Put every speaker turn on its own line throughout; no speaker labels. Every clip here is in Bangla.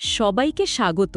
সবাইকে স্বাগত।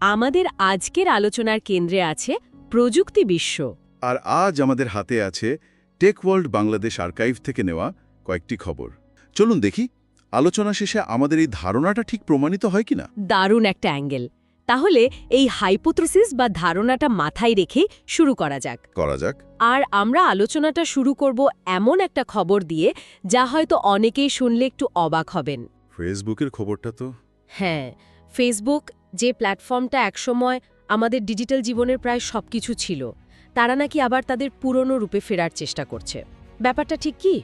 আমাদের আজকের আলোচনার কেন্দ্রে আছে প্রযুক্তি বিশ্ব।
আর আজ আমাদের হাতে আছে টেক ওয়ার্ল্ড বাংলাদেশ আর্কাইভ থেকে নেওয়া কয়েকটি খবর। চলুন দেখি আলোচনা শেষে আমাদের এই ধারণাটা ঠিক প্রমাণিত হয় কিনা?
দারুণ একটা অ্যাঙ্গেল। তাহলে এই হাইপোথ্রোসিস বা ধারণাটা মাথায় রেখে শুরু করা যাক।
করা যাক।
আর আমরা আলোচনাটা শুরু করব এমন একটা খবর দিয়ে যা হয়তো অনেকেই শুনলে একটু অবাক হবেন।
ফেসবুকের খবরটা তো?
হ্যাঁ ফেসবুক যে প্ল্যাটফর্মটা একসময় আমাদের ডিজিটাল জীবনের প্রায় সবকিছু ছিল তারা নাকি আবার তাদের পুরনো রূপে ফেরার চেষ্টা করছে। ব্যাপারটা ঠিক কি?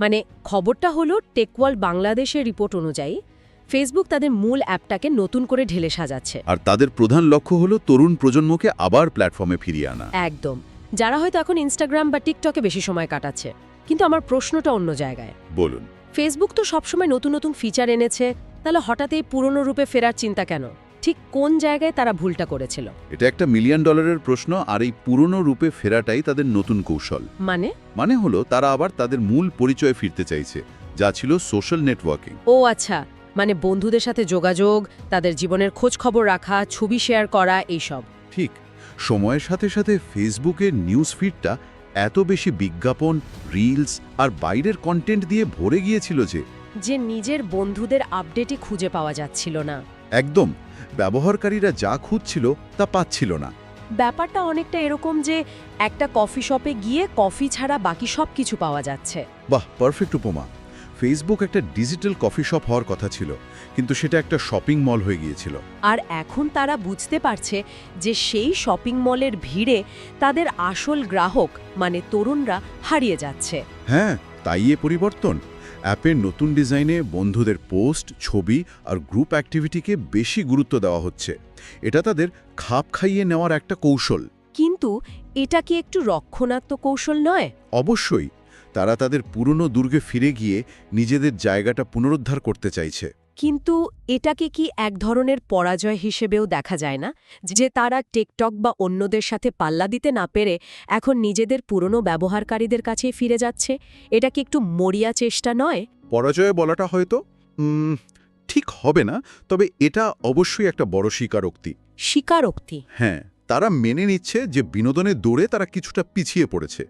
মানে খবরটা হলো টেকওয়াল বাংলাদেশের রিপোর্ট অনুযায়ী ফেসবুক তাদের মূল অ্যাপটাকে নতুন করে ঢেলে সাজাচ্ছে।
আর তাদের প্রধান লক্ষ্য হলো তরুণ প্রজন্মকে আবার প্ল্যাটফর্মে ফিরিয়ে আনা।
একদম। যারা হয়তো এখন ইনস্টাগ্রাম বা টিকটকে বেশি সময় কাটাচ্ছে কিন্তু আমার প্রশ্নটা অন্য জায়গায়।
বলুন।
ফেসবুক তো সবসময় নতুন নতুন ফিচার এনেছে তাহলে হঠাৎ এই পুরনো রূপে ফেরার চিন্তা কেন? ঠিক কোন জায়গায় তারা ভুলটা করেছিল?
এটা একটা মিলিয়ন ডলারের প্রশ্ন আর এই পুরনো রূপে ফেরাটাই তাদের নতুন কৌশল।
মানে?
মানে হলো তারা আবার তাদের মূল পরিচয়ে ফিরতে চাইছে যা ছিল সোশ্যাল নেটওয়ার্কিং
ও আচ্ছা মানে বন্ধুদের সাথে যোগাযোগ তাদের জীবনের খোঁজ খবর রাখা ছবি শেয়ার করা এইসব।
ঠিক সময়ের সাথে সাথে ফেসবুকের নিউজ ফিডটা এত বেশি বিজ্ঞাপন রিলস আর বাইরের কন্টেন্ট দিয়ে ভরে গিয়েছিল যে
যে নিজের বন্ধুদের আপডেটই খুঁজে পাওয়া যাচ্ছিল না।
একদম। ব্যবহারকারীরা যা খুঁজছিল তা পাচ্ছিল না।
ব্যাপারটা অনেকটা এরকম যে একটা কফি শপে গিয়ে কফি ছাড়া বাকি সব কিছু পাওয়া যাচ্ছে।
বাহ পারফেক্ট উপমা। ফেসবুক একটা ডিজিটাল কফি শপ হওয়ার কথা ছিল কিন্তু সেটা একটা শপিং মল হয়ে গিয়েছিল।
আর এখন তারা বুঝতে পারছে যে সেই শপিং মলের ভিড়ে তাদের আসল গ্রাহক মানে তরুণরা হারিয়ে যাচ্ছে।
হ্যাঁ তাই এ পরিবর্তন। অ্যাপের নতুন ডিজাইনে বন্ধুদের পোস্ট ছবি আর গ্রুপ অ্যাক্টিভিটিকে বেশি গুরুত্ব দেওয়া হচ্ছে। এটা তাদের খাপ খাইয়ে নেওয়ার একটা কৌশল।
কিন্তু এটা কি একটু রক্ষণাত্মক কৌশল নয়?
অবশ্যই। তারা তাদের পুরনো দুর্গে ফিরে গিয়ে নিজেদের জায়গাটা পুনরুদ্ধার করতে চাইছে।
কিন্তু এটাকে কি এক ধরনের পরাজয় হিসেবেও দেখা যায় না? যে তারা টিকটক বা অন্যদের সাথে পাল্লা দিতে না পেরে এখন নিজেদের পুরনো ব্যবহারকারীদের কাছেই ফিরে যাচ্ছে? এটা কি একটু মরিয়া চেষ্টা নয়?
পরাজয় বলাটা হয়তো ঠিক হবে না তবে এটা অবশ্যই একটা বড় স্বীকারোক্তি।
স্বীকারোক্তি?
হ্যাঁ তারা মেনে নিচ্ছে যে বিনোদনের দৌড়ে তারা কিছুটা পিছিয়ে পড়েছে।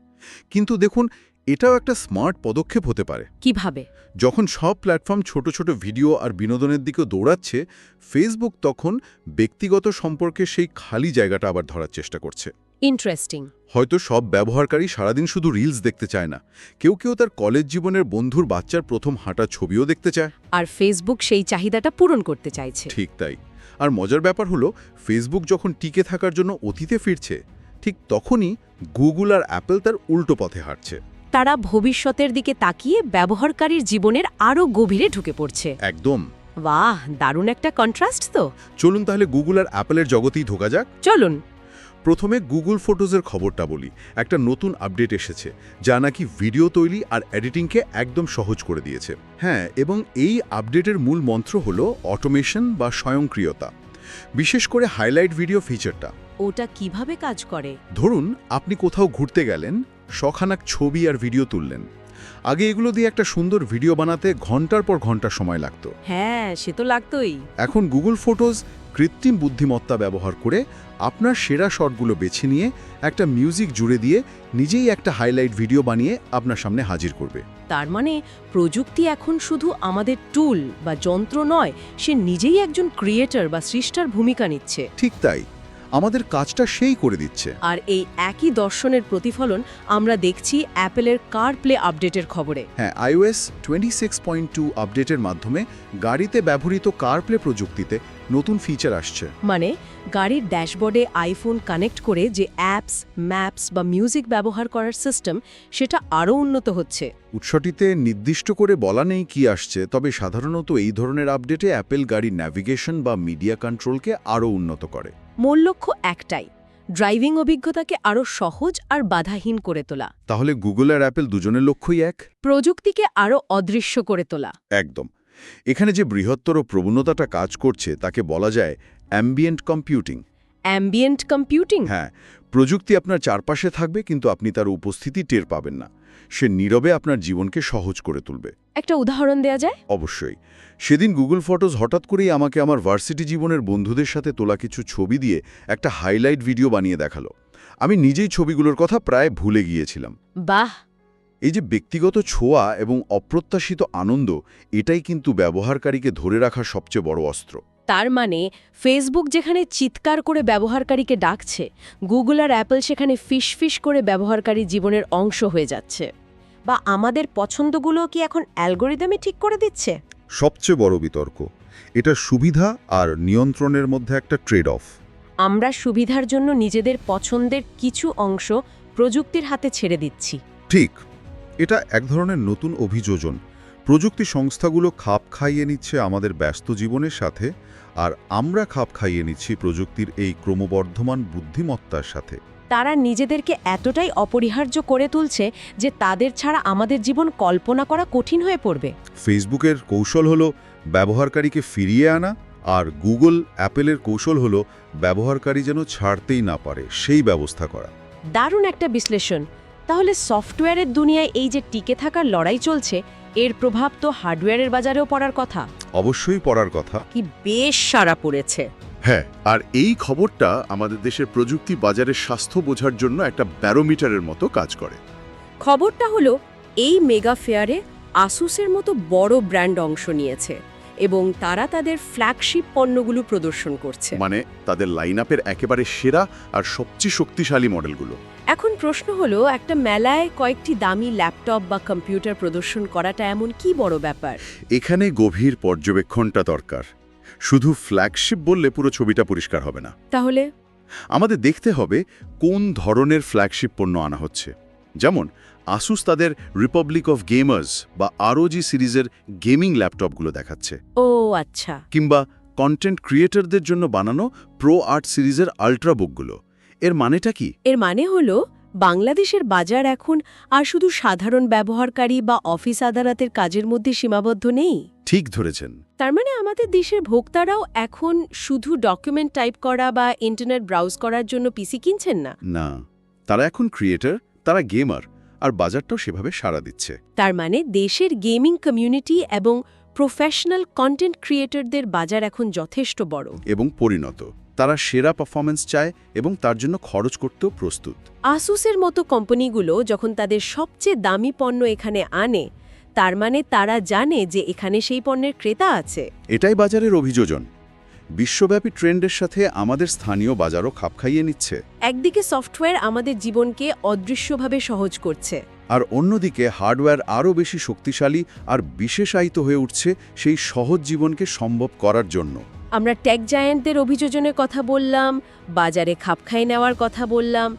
কিন্তু দেখুন এটাও একটা স্মার্ট পদক্ষেপ হতে পারে।
কীভাবে?
যখন সব প্ল্যাটফর্ম ছোট ছোট ভিডিও আর বিনোদনের দিকে দৌড়াচ্ছে ফেসবুক তখন ব্যক্তিগত সম্পর্কে সেই খালি জায়গাটা আবার ধরার চেষ্টা করছে।
ইন্টারেস্টিং
হয়তো সব ব্যবহারকারী সারাদিন শুধু রিলস দেখতে চায় না। কেউ কেউ তার কলেজ জীবনের বন্ধুর বাচ্চার প্রথম হাঁটা ছবিও দেখতে চায়।
আর ফেসবুক সেই চাহিদাটা পূরণ করতে চাইছে।
ঠিক তাই। আর মজার ব্যাপার হলো ফেসবুক যখন টিকে থাকার জন্য অতীতে ফিরছে ঠিক তখনই গুগল আর অ্যাপল তার উল্টো পথে হাঁটছে।
তারা ভবিষ্যতের দিকে তাকিয়ে ব্যবহারকারীর জীবনের আরও গভীরে ঢুকে পড়ছে।
একদম।
বাহ দারুণ একটা কন্ট্রাস্ট তো।
চলুন তাহলে গুগল আর অ্যাপলের জগতেই ঢোকা যাক।
চলুন।
প্রথমে গুগল ফটোজের খবরটা বলি। একটা নতুন আপডেট এসেছে যা নাকি ভিডিও তৈরি আর এডিটিংকে একদম সহজ করে দিয়েছে। হ্যাঁ এবং এই আপডেটের মূল মন্ত্র হলো অটোমেশন বা স্বয়ংক্রিয়তা। বিশেষ করে হাইলাইট ভিডিও ফিচারটা
ওটা কীভাবে কাজ করে?
ধরুন আপনি কোথাও ঘুরতে গেলেন শখানাক ছবি আর ভিডিও তুললেন। আগে এগুলো দিয়ে একটা সুন্দর ভিডিও বানাতে ঘণ্টার পর ঘণ্টা সময় লাগতো।
হ্যাঁ সে তো লাগতোই।
এখন গুগল ফটোজ কৃত্রিম বুদ্ধিমত্তা ব্যবহার করে আপনার সেরা শটগুলো বেছে নিয়ে একটা মিউজিক জুড়ে দিয়ে নিজেই একটা হাইলাইট ভিডিও বানিয়ে আপনার সামনে হাজির করবে।
তার মানে প্রযুক্তি এখন শুধু আমাদের টুল বা যন্ত্র নয় সে নিজেই একজন ক্রিয়েটর বা সৃষ্টার ভূমিকা নিচ্ছে।
ঠিক তাই। আমাদের কাজটা সেই করে দিচ্ছে।
আর এই একই দর্শনের প্রতিফলন আমরা দেখছি অ্যাপেলের কার প্লে আপডেটের খবরে।
হ্যাঁ iOS twenty six point two আপডেটের মাধ্যমে গাড়িতে ব্যবহৃত কারপ্লে প্রযুক্তিতে নতুন ফিচার আসছে।
মানে গাড়ির ড্যাশবোর্ডে আইফোন কানেক্ট করে যে অ্যাপস ম্যাপস বা মিউজিক ব্যবহার করার সিস্টেম সেটা আরও উন্নত হচ্ছে।
উৎসটিতে নির্দিষ্ট করে বলা নেই কি আসছে তবে সাধারণত এই ধরনের আপডেটে অ্যাপেল গাড়ির ন্যাভিগেশন বা মিডিয়া কন্ট্রোলকে আরও উন্নত করে।
মূল লক্ষ্য একটাই ড্রাইভিং অভিজ্ঞতাকে আরও সহজ আর বাধাহীন করে তোলা।
তাহলে গুগল আর অ্যাপেল দুজনের লক্ষ্যই এক?
প্রযুক্তিকে আরও অদৃশ্য করে তোলা।
একদম। এখানে যে বৃহত্তর প্রবণতাটা কাজ করছে তাকে বলা যায় অ্যাম্বিয়েন্ট কম্পিউটিং।
Ambient computing?
হ্যাঁ প্রযুক্তি আপনার চারপাশে থাকবে কিন্তু আপনি তার উপস্থিতি টের পাবেন না। সে নীরবে আপনার জীবনকে সহজ করে তুলবে।
একটা উদাহরণ দেয়া যায়?
অবশ্যই। সেদিন গুগল ফটোজ হঠাৎ করেই আমাকে আমার ভার্সিটি জীবনের বন্ধুদের সাথে তোলা কিছু ছবি দিয়ে একটা হাইলাইট ভিডিও বানিয়ে দেখাল। আমি নিজেই ছবিগুলোর কথা প্রায় ভুলে গিয়েছিলাম।
বাহ!
এই যে ব্যক্তিগত ছোঁয়া এবং অপ্রত্যাশিত আনন্দ এটাই কিন্তু ব্যবহারকারীকে ধরে রাখার সবচেয়ে বড় অস্ত্র।
তার মানে ফেসবুক যেখানে চিৎকার করে ব্যবহারকারীকে ডাকছে গুগল আর অ্যাপল সেখানে ফিস ফিস করে ব্যবহারকারী জীবনের অংশ হয়ে যাচ্ছে। বা আমাদের পছন্দগুলো কি এখন অ্যালগোরিদমে ঠিক করে দিচ্ছে?
সবচেয়ে বড় বিতর্ক এটা সুবিধা আর নিয়ন্ত্রণের মধ্যে একটা ট্রেড অফ
আমরা সুবিধার জন্য নিজেদের পছন্দের কিছু অংশ প্রযুক্তির হাতে ছেড়ে দিচ্ছি।
ঠিক এটা এক ধরনের নতুন অভিযোজন। প্রযুক্তি সংস্থাগুলো খাপ খাইয়ে নিচ্ছে আমাদের ব্যস্ত জীবনের সাথে আর আমরা খাপ খাইয়ে নিচ্ছি প্রযুক্তির এই ক্রমবর্ধমান বুদ্ধিমত্তার সাথে।
তারা নিজেদেরকে এতটাই অপরিহার্য করে তুলছে যে তাদের ছাড়া আমাদের জীবন কল্পনা করা কঠিন হয়ে পড়বে।
ফেসবুকের কৌশল হলো ব্যবহারকারীকে ফিরিয়ে আনা আর গুগল অ্যাপেলের কৌশল হলো ব্যবহারকারী যেন ছাড়তেই না পারে সেই ব্যবস্থা করা।
দারুণ একটা বিশ্লেষণ। তাহলে সফটওয়্যারের দুনিয়ায় এই যে টিকে থাকার লড়াই চলছে এর প্রভাব তো হার্ডওয়্যারের বাজারেও পড়ার কথা।
অবশ্যই পড়ার কথা।
কি বেশ সারা পড়েছে।
হ্যাঁ আর এই খবরটা আমাদের দেশের প্রযুক্তি বাজারের স্বাস্থ্য বোঝার জন্য একটা ব্যারোমিটারের মতো কাজ করে।
খবরটা হলো এই মেগা ফেয়ারে আসুসের মতো বড় ব্র্যান্ড অংশ নিয়েছে এবং তারা তাদের ফ্ল্যাগশিপ পণ্যগুলো প্রদর্শন করছে।
মানে তাদের লাইন আপের একেবারে সেরা আর সবচেয়ে শক্তিশালী মডেলগুলো।
এখন প্রশ্ন হলো একটা মেলায় কয়েকটি দামি ল্যাপটপ বা কম্পিউটার প্রদর্শন করাটা এমন কি বড় ব্যাপার?
এখানে গভীর পর্যবেক্ষণটা দরকার। শুধু ফ্ল্যাগশিপ বললে পুরো ছবিটা পরিষ্কার হবে না।
তাহলে?
আমাদের দেখতে হবে কোন ধরনের ফ্ল্যাগশিপ পণ্য আনা হচ্ছে। যেমন আসুস তাদের রিপাবলিক অফ গেমার্স বা আরওজি সিরিজের গেমিং ল্যাপটপগুলো দেখাচ্ছে।
ও আচ্ছা।
কিংবা কন্টেন্ট ক্রিয়েটরদের জন্য বানানো প্রো আর্ট সিরিজের আল্ট্রাবুকগুলো এর মানেটা কি?
এর মানে হলো বাংলাদেশের বাজার এখন আর শুধু সাধারণ ব্যবহারকারী বা অফিস আদালতের কাজের মধ্যে সীমাবদ্ধ নেই?
ঠিক ধরেছেন।
তার মানে আমাদের দেশের ভোক্তারাও এখন শুধু ডকুমেন্ট টাইপ করা বা ইন্টারনেট ব্রাউজ করার জন্য পিসি কিনছেন না?
না তারা এখন ক্রিয়েটর তারা গেমার আর বাজারটাও সেভাবে সাড়া দিচ্ছে।
তার মানে দেশের গেমিং কমিউনিটি এবং প্রফেশনাল কন্টেন্ট ক্রিয়েটরদের বাজার এখন যথেষ্ট বড়।
এবং পরিণত। তারা সেরা পারফরমেন্স চায় এবং তার জন্য খরচ করতেও প্রস্তুত।
আসুসের মতো কোম্পানিগুলো যখন তাদের সবচেয়ে দামি পণ্য এখানে আনে তার মানে তারা জানে যে এখানে সেই পণ্যের ক্রেতা আছে।
এটাই বাজারের অভিযোজন। বিশ্বব্যাপী ট্রেন্ডের সাথে আমাদের স্থানীয় বাজারও খাপ খাইয়ে নিচ্ছে।
একদিকে সফটওয়্যার আমাদের জীবনকে অদৃশ্যভাবে সহজ করছে।
আর অন্যদিকে হার্ডওয়্যার আরও বেশি শক্তিশালী আর বিশেষায়িত হয়ে উঠছে সেই সহজ জীবনকে সম্ভব করার জন্য।
আমরা টেক জায়ান্টদের অভিযোজনের কথা বললাম বাজারে খাপ খাই নেওয়ার কথা বললাম।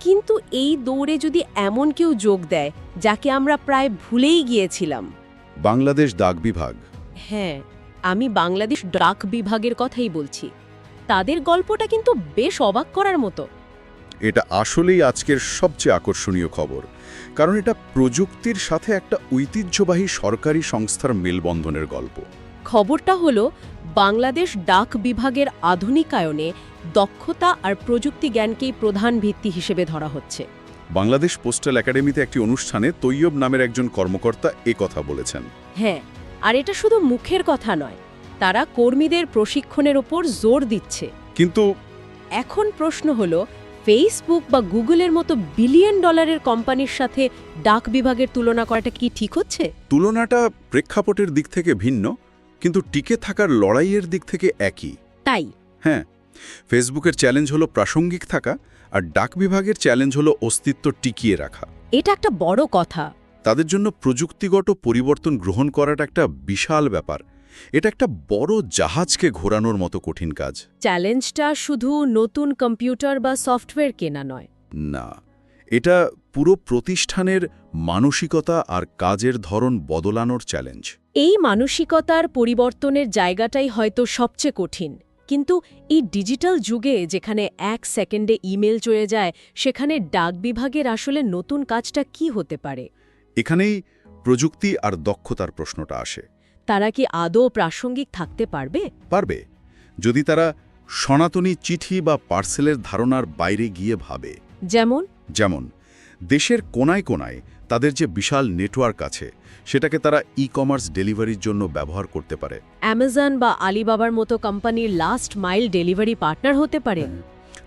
কিন্তু এই দৌড়ে যদি এমন কেউ যোগ দেয় যাকে আমরা প্রায় ভুলেই গিয়েছিলাম।
বাংলাদেশ ডাক বিভাগ।
হ্যাঁ আমি বাংলাদেশ ডাক বিভাগের কথাই বলছি। তাদের গল্পটা কিন্তু বেশ অবাক করার মতো।
এটা আসলেই আজকের সবচেয়ে আকর্ষণীয় খবর। কারণ এটা প্রযুক্তির সাথে একটা ঐতিহ্যবাহী সরকারি সংস্থার মেলবন্ধনের গল্প।
খবরটা হলো বাংলাদেশ ডাক বিভাগের আধুনিকায়নে দক্ষতা আর প্রযুক্তি জ্ঞানকেই প্রধান ভিত্তি হিসেবে ধরা হচ্ছে।
বাংলাদেশ পোস্টাল একাডেমিতে একটি অনুষ্ঠানে তৈয়ব নামের একজন কর্মকর্তা এ কথা বলেছেন।
হ্যাঁ আর এটা শুধু মুখের কথা নয় তারা কর্মীদের প্রশিক্ষণের ওপর জোর দিচ্ছে।
কিন্তু
এখন প্রশ্ন হলো ফেসবুক বা গুগলের মতো বিলিয়ন ডলারের কোম্পানির সাথে ডাক বিভাগের তুলনা করাটা কি ঠিক হচ্ছে?
তুলনাটা প্রেক্ষাপটের দিক থেকে ভিন্ন। কিন্তু টিকে থাকার লড়াইয়ের দিক থেকে একই।
তাই?
হ্যাঁ ফেসবুকের চ্যালেঞ্জ হলো প্রাসঙ্গিক থাকা আর ডাক বিভাগের চ্যালেঞ্জ হলো অস্তিত্ব টিকিয়ে রাখা।
এটা একটা বড় কথা।
তাদের জন্য প্রযুক্তিগত পরিবর্তন গ্রহণ করাটা একটা বিশাল ব্যাপার। এটা একটা বড় জাহাজকে ঘোরানোর মতো কঠিন কাজ।
চ্যালেঞ্জটা শুধু নতুন কম্পিউটার বা সফটওয়্যার কেনা নয়।
না এটা পুরো প্রতিষ্ঠানের মানসিকতা আর কাজের ধরন বদলানোর চ্যালেঞ্জ
এই মানসিকতার পরিবর্তনের জায়গাটাই হয়তো সবচেয়ে কঠিন কিন্তু এই ডিজিটাল যুগে যেখানে এক সেকেন্ডে ইমেল চলে যায় সেখানে ডাক বিভাগের আসলে নতুন কাজটা কি হতে পারে?
এখানেই প্রযুক্তি আর দক্ষতার প্রশ্নটা আসে।
তারা কি আদৌ প্রাসঙ্গিক থাকতে পারবে?
পারবে। যদি তারা সনাতনী চিঠি বা পার্সেলের ধারণার বাইরে গিয়ে ভাবে।
যেমন?
যেমন দেশের কোনায় কোনায় তাদের যে বিশাল নেটওয়ার্ক আছে সেটাকে তারা ই কমার্স ডেলিভারির জন্য ব্যবহার করতে পারে।
অ্যামাজন বা আলিবাবার মতো কোম্পানির লাস্ট মাইল ডেলিভারি পার্টনার হতে পারে।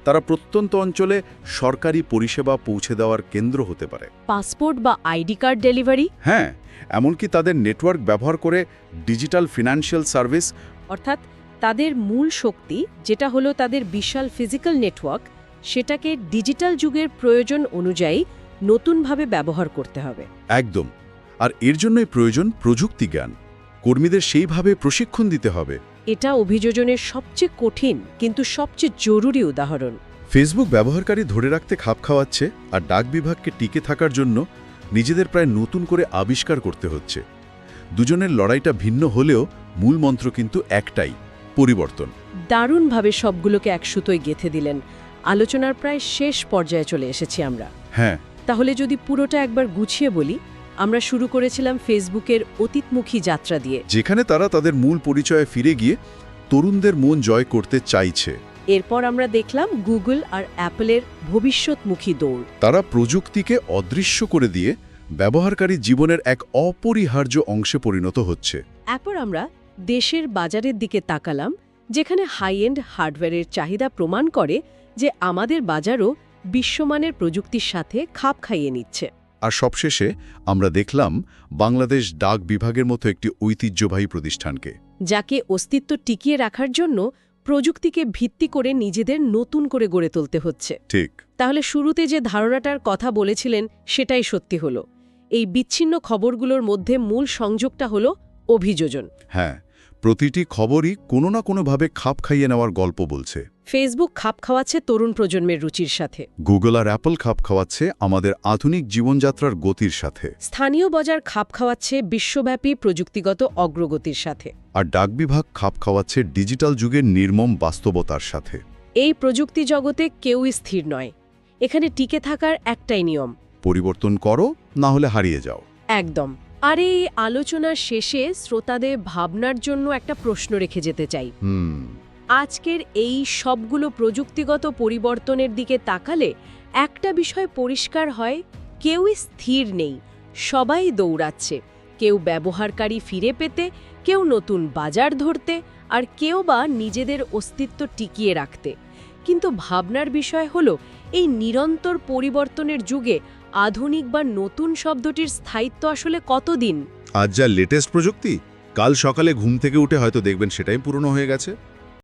তারা প্রত্যন্ত অঞ্চলে সরকারি পরিষেবা পৌঁছে দেওয়ার কেন্দ্র হতে পারে।
পাসপোর্ট বা আইডি কার্ড ডেলিভারি
হ্যাঁ এমনকি তাদের নেটওয়ার্ক ব্যবহার করে ডিজিটাল ফিনান্সিয়াল সার্ভিস
অর্থাৎ তাদের মূল শক্তি যেটা হলো তাদের বিশাল ফিজিক্যাল নেটওয়ার্ক সেটাকে ডিজিটাল যুগের প্রয়োজন অনুযায়ী নতুনভাবে ব্যবহার করতে হবে।
একদম। আর এর জন্যই প্রয়োজন প্রযুক্তি জ্ঞান। কর্মীদের সেইভাবে প্রশিক্ষণ দিতে হবে।
এটা অভিযোজনের সবচেয়ে কঠিন কিন্তু সবচেয়ে জরুরি উদাহরণ।
ফেসবুক ব্যবহারকারী ধরে রাখতে খাপ খাওয়াচ্ছে আর ডাক বিভাগকে টিকে থাকার জন্য নিজেদের প্রায় নতুন করে আবিষ্কার করতে হচ্ছে। দুজনের লড়াইটা ভিন্ন হলেও মূল মন্ত্র কিন্তু একটাই পরিবর্তন।
দারুণভাবে সবগুলোকে এক সুতোয় গেথে দিলেন। আলোচনার প্রায় শেষ পর্যায়ে চলে এসেছি আমরা।
হ্যাঁ
তাহলে যদি পুরোটা একবার গুছিয়ে বলি আমরা শুরু করেছিলাম ফেসবুকের অতীতমুখী যাত্রা দিয়ে।
যেখানে তারা তাদের মূল পরিচয়ে ফিরে গিয়ে তরুণদের মন জয় করতে চাইছে।
এরপর আমরা দেখলাম গুগল আর অ্যাপলের ভবিষ্যৎমুখী দৌড়।
তারা প্রযুক্তিকে অদৃশ্য করে দিয়ে ব্যবহারকারী জীবনের এক অপরিহার্য অংশে পরিণত হচ্ছে।
এরপর আমরা দেশের বাজারের দিকে তাকালাম যেখানে হাই এন্ড হার্ডওয়্যারের চাহিদা প্রমাণ করে যে আমাদের বাজারও বিশ্বমানের প্রযুক্তির সাথে খাপ খাইয়ে নিচ্ছে।
আর সবশেষে আমরা দেখলাম বাংলাদেশ ডাক বিভাগের মতো একটি ঐতিহ্যবাহী প্রতিষ্ঠানকে।
যাকে অস্তিত্ব টিকিয়ে রাখার জন্য প্রযুক্তিকে ভিত্তি করে নিজেদের নতুন করে গড়ে তুলতে হচ্ছে।
ঠিক।
তাহলে শুরুতে যে ধারণাটার কথা বলেছিলেন সেটাই সত্যি হলো। এই বিচ্ছিন্ন খবরগুলোর মধ্যে মূল সংযোগটা হলো অভিযোজন।
হ্যাঁ প্রতিটি খবরই কোনো না কোনোভাবে খাপ খাইয়ে নেওয়ার গল্প বলছে।
ফেসবুক খাপ খাওয়াচ্ছে তরুণ প্রজন্মের রুচির সাথে।
গুগল আর অ্যাপল খাপ খাওয়াচ্ছে আমাদের আধুনিক জীবনযাত্রার গতির সাথে।
স্থানীয় বাজার খাপ খাওয়াচ্ছে বিশ্বব্যাপী প্রযুক্তিগত অগ্রগতির সাথে।
আর ডাক বিভাগ খাপ খাওয়াচ্ছে ডিজিটাল যুগের নির্মম বাস্তবতার সাথে।
এই প্রযুক্তি জগতে কেউই স্থির নয়। এখানে টিকে থাকার একটাই নিয়ম।
পরিবর্তন করো না হলে হারিয়ে যাও।
একদম। আর এই আলোচনার শেষে শ্রোতাদের ভাবনার জন্য একটা প্রশ্ন রেখে যেতে চাই। আজকের এই সবগুলো প্রযুক্তিগত পরিবর্তনের দিকে তাকালে একটা বিষয় পরিষ্কার হয় কেউই স্থির নেই সবাই দৌড়াচ্ছে। কেউ ব্যবহারকারী ফিরে পেতে কেউ নতুন বাজার ধরতে আর কেউ বা নিজেদের অস্তিত্ব টিকিয়ে রাখতে। কিন্তু ভাবনার বিষয় হলো এই নিরন্তর পরিবর্তনের যুগে আধুনিক বা নতুন শব্দটির স্থায়িত্ব আসলে কতদিন?
আজ যা লেটেস্ট প্রযুক্তি, কাল সকালে ঘুম থেকে উঠে হয়তো দেখবেন সেটাই পুরনো হয়ে গেছে।